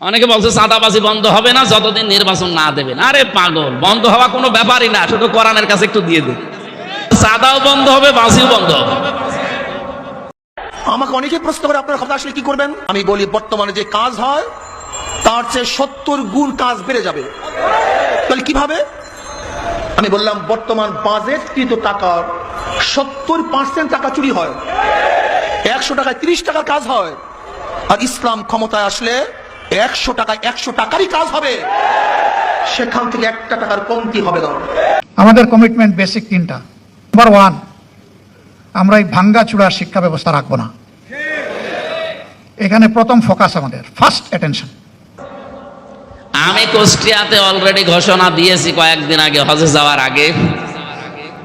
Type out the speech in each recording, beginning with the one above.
অনেকে বলছে চাঁদাবাজি বন্ধ হবে না, যতদিন নির্বাচন না দেবেন। আরে পাগল, বন্ধ হওয়া কোনো ব্যাপারই না, শুধু কোরআনের কাছে একটু দিয়ে দেন। চাঁদাও বন্ধ হবে, বাজিও বন্ধ হবে। আমাকে অনেকে প্রশ্ন করে, আপনার কথা আসলে কি করবেন? আমি বলি, বর্তমানে যে কাজ হয়, তার চেয়ে সত্তর গুণ কাজ বেড়ে যাবে। তাহলে কীভাবে? আমি বললাম, বর্তমান বাজেটকৃত টাকার সত্তর পার্সেন্ট টাকা চুরি হয়। একশো টাকায় তিরিশ টাকার কাজ হয়। আর ইসলাম ক্ষমতায় আসলে একশো টাকায় একশো টাকারই কাজ হবে। সেখান থেকে একটা টাকার কমতি হবে না। আমাদের কমিটমেন্ট বেসিক তিনটা। নাম্বার ওয়ান আমরা এই ভাঙ্গা চূড়ার শিক্ষা ব্যবস্থা রাখব না। এখানে প্রথম ফোকাস আমাদের। ফার্স্ট অ্যাটেনশন আমি কুষ্টিয়াতে অলরেডি ঘোষণা দিয়েছি কয়েকদিন আগে হজে যাওয়ার আগে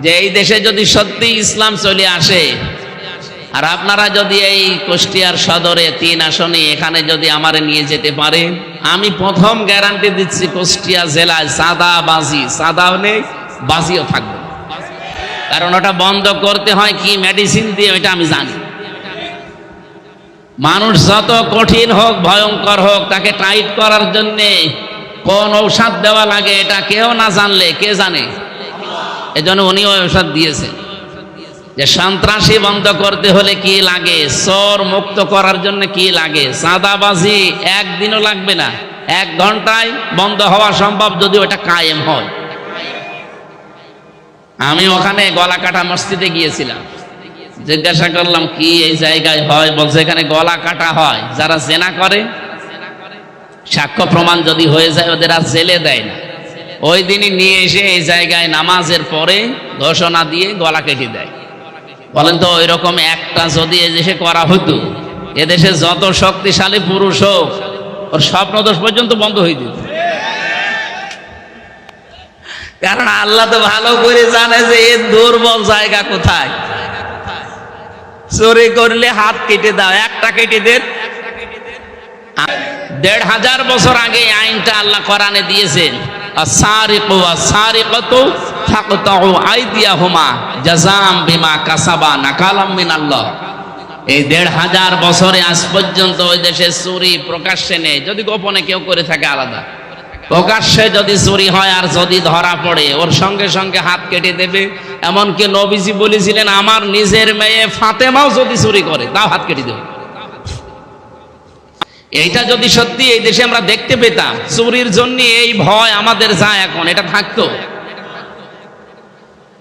যে এই দেশে যদি সত্যি ইসলাম চলে আসে আর আপনারা যদি এই কুষ্টিয়ার সদরে তিন আসনে এখানে যদি আমারে নিয়ে যেতে পারেন, আমি প্রথম গ্যারান্টি দিচ্ছি কুষ্টিয়া জেলায় সাদা বাজি সাদাও নেই বাজিও থাকবে কারণ ওটা বন্ধ করতে হয় কি মেডিসিন দিয়ে, ওইটা আমি জানি। মানুষ যত কঠিন হোক, ভয়ঙ্কর হোক, তাকে টাইট করার জন্যে কোন ঔষধ দেওয়া লাগে, এটা কেউ না জানলে কে জানে? এজন্য উনি ঔষধ দিয়েছেন। যে সন্ত্রাসী বন্ধ করতে হলে কি লাগে? চোর মুক্ত করার জন্য কি লাগে? চাঁদাবাজি একদিনও লাগবে না। এক ঘন্টায় বন্ধ হওয়া সম্ভব যদি ওটা কায়েম হয়। আমি ওখানে গলাকাটা মসজিদে গিয়েছিলাম। জিজ্ঞাসা করলাম, কি এই জায়গায় হয়? বলছে, এখানে গলা কাটা হয়। যারা জেনা করে, সাক্ষ্য প্রমাণ যদি হয়ে যায়, ওদের আর জেলে দেয় না। ওই দিনই নিয়ে এসে এই জায়গায় নামাজের পরে ঘোষণা দিয়ে গলা কেটে দেয়। বলেন তো ওই রকম একটা যদি এদেশে করা হতো এদেশে যত শক্তিশালী পুরুষ হোক, ওর স্বপ্নদোষ পর্যন্ত বন্ধ হয়ে দিত কারণ আল্লাহ তো ভালো করে জানে যে এর দুর্বল জায়গা কোথায়। চুরি করলে হাত কেটে দাও, একটা কেটে দেন। দেড় হাজার বছর আগে আইনটা আল্লাহ কোরআনে দিয়েছেন এই দেড় হাজার বছরে আজ পর্যন্ত ওই চুরি প্রকাশ্যে নেই, যদি গোপনে কেউ করে থাকে আলাদা। প্রকাশ্যে যদি চুরি হয় আর যদি ধরা পড়ে, ওর সঙ্গে সঙ্গে হাত কেটে দেবে। এমনকি নবীজি বলেছিলেন, আমার নিজের মেয়ে ফাতেমাও যদি চুরি করে, তাও হাত কেটে দেবে। এইটা যদি সত্যি এই দেশে আমরা দেখতে পেতাম, চুরির জন্য এই ভয় আমাদের যায় এখন, এটা থাকতো।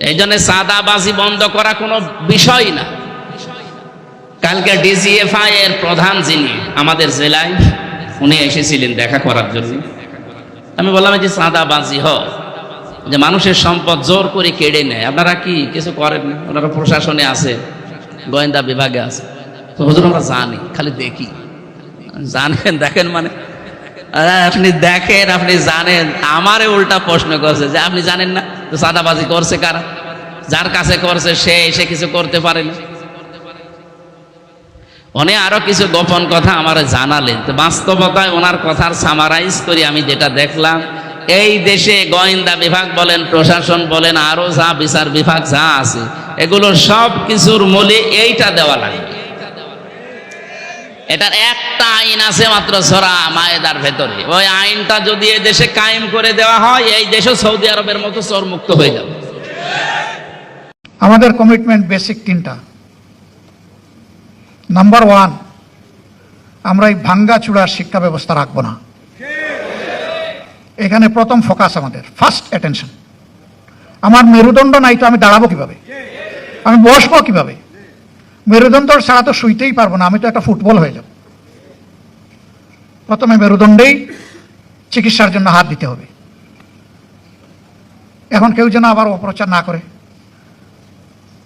এই জন্য সাদাবাজি বন্ধ করা কোনো বিষয় না। কালকে ডিজিএফআই এর প্রধান যিনি আমাদের জেলায়, উনি এসেছিলেন দেখা করার জন্য। আমি বললাম যে চাঁদাবাজি হ, যে মানুষের সম্পদ জোর করে কেড়ে নেয়, আপনারা কি কিছু করেন ওনারা প্রশাসনে আছে, গোয়েন্দা বিভাগে আছে। আমরা জানি, খালি দেখি। জানেন, দেখেন মানে। আপনি দেখেন, আপনি জানেন। আমারে উল্টা প্রশ্ন করছে যে, আপনি জানেন না তো চাঁদাবাজি করছে কারা? যার কাছে করছে সে এসে কিছু করতে পারে না। উনি আরও কিছু গোপন কথা আমার জানালেন। তো বাস্তবতায় ওনার কথার সামারাইজ করি আমি যেটা দেখলাম। এই দেশে গোয়েন্দা বিভাগ বলেন, প্রশাসন বলেন, আরও যা বিচার বিভাগ যা আছে, এগুলো সব কিছুর মূলে এইটা দেওয়া লাগে। এটার একটা আইন আছে মাত্র সরা মায়েদার ভেতরে। ওই আইনটা যদি এই দেশে কায়েম করে দেওয়া হয়, এই দেশও সৌদি আরবের মতো চোর মুক্ত হয়ে যাবে। আমাদের কমিটমেন্ট বেসিক তিনটা। নাম্বার ওয়ান আমরা এই ভাঙ্গা চূড়ার শিক্ষা ব্যবস্থা রাখব না। এখানে প্রথম ফোকাস আমাদের ফার্স্ট অ্যাটেনশন আমার মেরুদণ্ড নাই তো আমি দাঁড়াবো কীভাবে? আমি বসবো কীভাবে? মেরুদণ্ড ছাড়া তো শুইতেই পারব না, আমি তো একটা ফুটবল হয়ে যাব। প্রথমে মেরুদণ্ডেই চিকিৎসার জন্য হাত দিতে হবে। এখন কেউ যেন আবার অপপ্রচার না করে।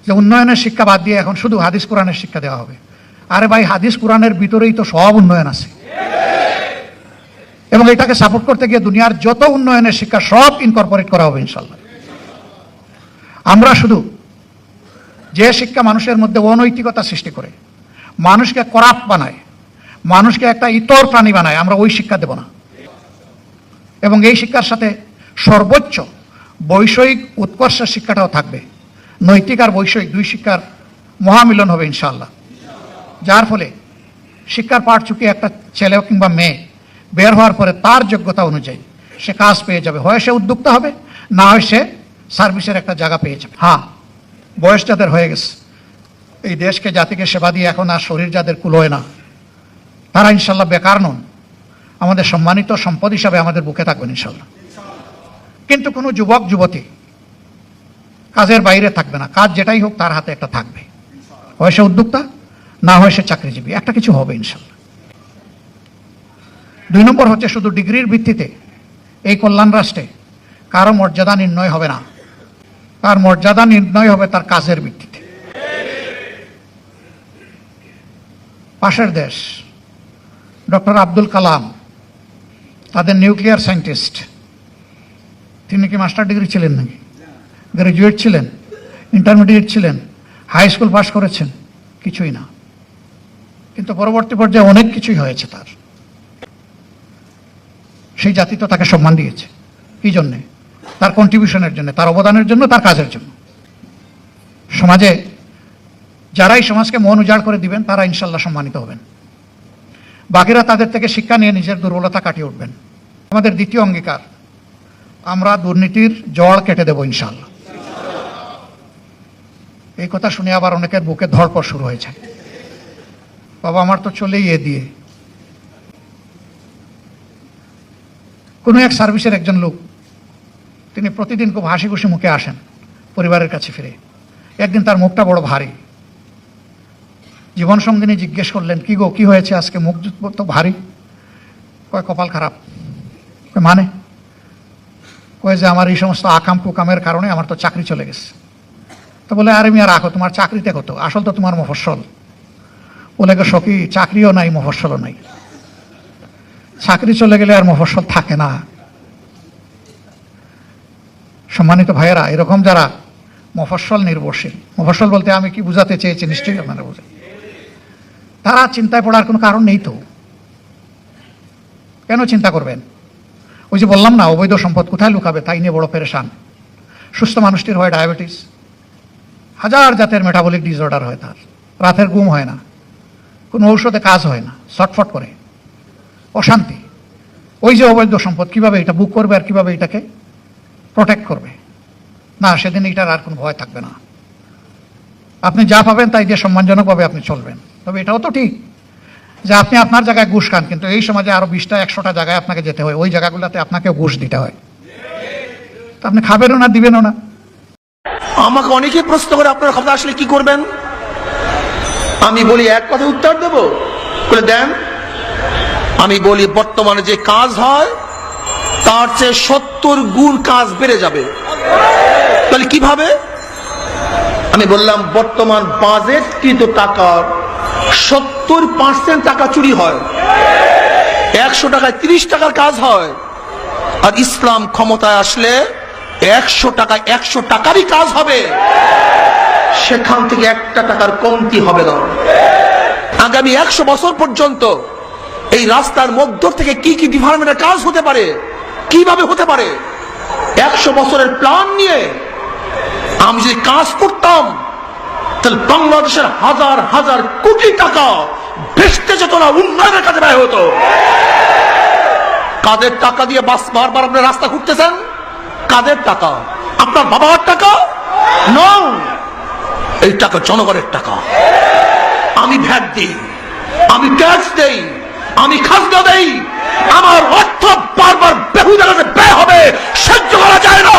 যে উন্নয়নের শিক্ষা বাদ দিয়ে এখন শুধু হাদিস কোরআনের শিক্ষা দেওয়া হবে। আরে ভাই, হাদিস কোরআনের ভিতরেই তো সব উন্নয়ন আছে। এবং এটাকে সাপোর্ট করতে গিয়ে দুনিয়ার যত উন্নয়নের শিক্ষা সব ইনকর্পোরেট করা হবে ইনশাল্লাহ আমরা শুধু যে শিক্ষা মানুষের মধ্যে অনৈতিকতা সৃষ্টি করে, মানুষকে করাপ বানায়, মানুষকে একটা ইতর প্রাণী বানায়, আমরা ওই শিক্ষা দেব না। এবং এই শিক্ষার সাথে সর্বোচ্চ বৈষয়িক উৎকর্ষের শিক্ষাটাও থাকবে। নৈতিক আর বৈষয়িক দুই শিক্ষার মহামিলন হবে ইনশাল্লাহ যার ফলে শিক্ষার পাঠ চুকিয়ে একটা ছেলে কিংবা মেয়ে বের হওয়ার পরে তার যোগ্যতা অনুযায়ী সে কাজ পেয়ে যাবে। হয় সে উদ্যোক্তা হবে, না হয় সে সার্ভিসের একটা জায়গা পেয়ে যাবে। হ্যাঁ। বয়স যাদের হয়ে গেছে। এই দেশকে, জাতিকে সেবা দিয়ে এখন আর শরীর যাদের কুলোয় না। তারা ইনশাল্লাহ বেকার নন। আমাদের সম্মানিত সম্পদ হিসাবে আমাদের বুকে থাকবেন ইনশাল্লাহ। কিন্তু কোনো যুবক, যুবতী কাজের বাইরে থাকবে না। কাজ যেটাই হোক, তার হাতে একটা থাকবে। হয় সে উদ্যোক্তা, না হয় সে চাকরিজীবী। একটা কিছু হবে ইনশাল্লাহ। দুই নম্বর হচ্ছে শুধু ডিগ্রির ভিত্তিতে এই কল্যাণ রাষ্ট্রে কারও মর্যাদা নির্ণয় হবে না। তার মর্যাদা নির্ণয় হবে তার কাজের ভিত্তিতে। পাশের দেশ, ডক্টর আব্দুল কালাম, তাদের নিউক্লিয়ার সায়েন্টিস্ট। তিনি কি মাস্টার ডিগ্রি ছিলেন নাকি? গ্রাজুয়েট ছিলেন, ইন্টারমিডিয়েট ছিলেন, হাই স্কুল পাশ করেছেন, কিছুই না। কিন্তু পরবর্তী পর্যায়ে অনেক কিছুই হয়েছে তার। সেই জাতি তো তাকে সম্মান দিয়েছে। কি জন্যে? তার কন্ট্রিবিউশনের জন্য, তার অবদানের জন্য, তার কাজের জন্য। সমাজে যারাই সমাজকে মন উজাড় করে দিবেন, তারা ইনশাল্লাহ সম্মানিত হবেন। বাকিরা তাদের থেকে শিক্ষা নিয়ে নিজের দুর্বলতা কাটিয়ে উঠবেন। আমাদের দ্বিতীয় অঙ্গীকার, আমরা দুর্নীতির জড় কেটে দেব ইনশাল্লাহ এই কথা শুনে আবার অনেকের বুকে ধরপড় শুরু হয়েছে। বাবা, আমার তো চলেই এ দিয়ে। কোনো এক সার্ভিসের একজন লোক তিনি প্রতিদিন খুব হাসি খুশি মুখে আসেন পরিবারের কাছে ফিরে। একদিন তার মুখটা বড় ভারী। জীবন সঙ্গিনী জিজ্ঞেস করলেন, কি গো, কি হয়েছে আজকে? মুখ তো ভারী? কয়, কপাল খারাপ। মানে? কয় যে আমার এই সমস্ত আকাম কুকামের কারণে আমার তো চাকরি চলে গেছে। তো বলে, আরে মিয়া, রাখো, তোমার চাকরিতে কত? আসল তো তোমার মফস্বল। বলে, গো, সখী, চাকরিও নাই, মফস্বলও নাই। চাকরি চলে গেলে আর মফস্বল থাকে না। সম্মানিত ভাইয়েরা, এরকম যারা মফস্বল নির্ভরশীল মফস্বল বলতে আমি কি বুঝাতে চেয়েছি নিশ্চয়ই আপনারা বুঝেন। তারা চিন্তায় পড়ার কোনো কারণ নেই তো। কেন চিন্তা করবেন? ওই যে বললাম না, অবৈধ সম্পদ কোথায় লুকাবে? তাই নিয়ে বড় পেরেশান। সুস্থ মানুষটির হয় ডায়াবেটিস। হাজার জাতের মেটাবলিক ডিসঅর্ডার হয় তার। রাতের ঘুম হয় না। কোনো ঔষধে কাজ হয় না। ছটফট করে। অশান্তি। ওই যে অবৈধ সম্পদ, কীভাবে এটা বুক করবে আর কীভাবে এটাকে প্রোটেক্ট করবে। না, সেদিন এটার আর কোনো ভয় থাকবে না। আপনি যা পাবেন তাই দিয়ে সম্মানজনকভাবে আপনি চলবেন। তবে এটাও তো ঠিক যে আপনি আপনার জায়গায় ঘুষ খান, কিন্তু এই সমাজে আরও বিশটা, একশোটা জায়গায় আপনাকে যেতে হয়। ওই জায়গাগুলোতে আপনাকে ঘুষ দিতে হয়। তো আপনি খাবেনও না, দিবেনও না। আমাকে অনেকে প্রশ্ন করে, আপনার ক্ষমতা আসলে কি করবেন? আমি বলি, এক কথা উত্তর দেব। বলে, দেন, আমি বলি, বর্তমানে যে কাজ হয় তার চেয়ে সত্তর গুণ কাজ বেড়ে যাবে। তাহলে কীভাবে? আমি বললাম, বর্তমান বাজেট কিন্তু টাকার সত্তর পার্সেন্ট টাকা চুরি হয়। একশো টাকায় তিরিশ টাকার কাজ হয়। আর ইসলাম ক্ষমতায় আসলে একশো টাকা একশো টাকারই কাজ হবে। সেখান থেকে একটা টাকার কমতি হবে না। আগামী একশো বছর পর্যন্ত এই রাস্তার মধ্য থেকে কি কি ডিপার্টমেন্টের কাজ হতে পারে? কীভাবে হতে পারে? একশো বছরের প্ল্যান নিয়ে আমি যদি কাজ করতাম, তাহলে বাংলাদেশের হাজার হাজার কোটি টাকা ভেসতে যেত না, উন্নয়নের কাজে ব্যয় হতো। কাদের টাকা দিয়ে বাস বারবার আপনি রাস্তা ঘুরতেছেন? কাদের টাকা? আপনার বাবার টাকা? ন এই টাকা জনগণের টাকা। আমি ভ্যাট দিই, আমি ট্যাক্স দেই, আমি খাজনা দেই আমার অর্থ বারবার বেহুদারাতে ব্যয় হবে সহ্য করা যায় না।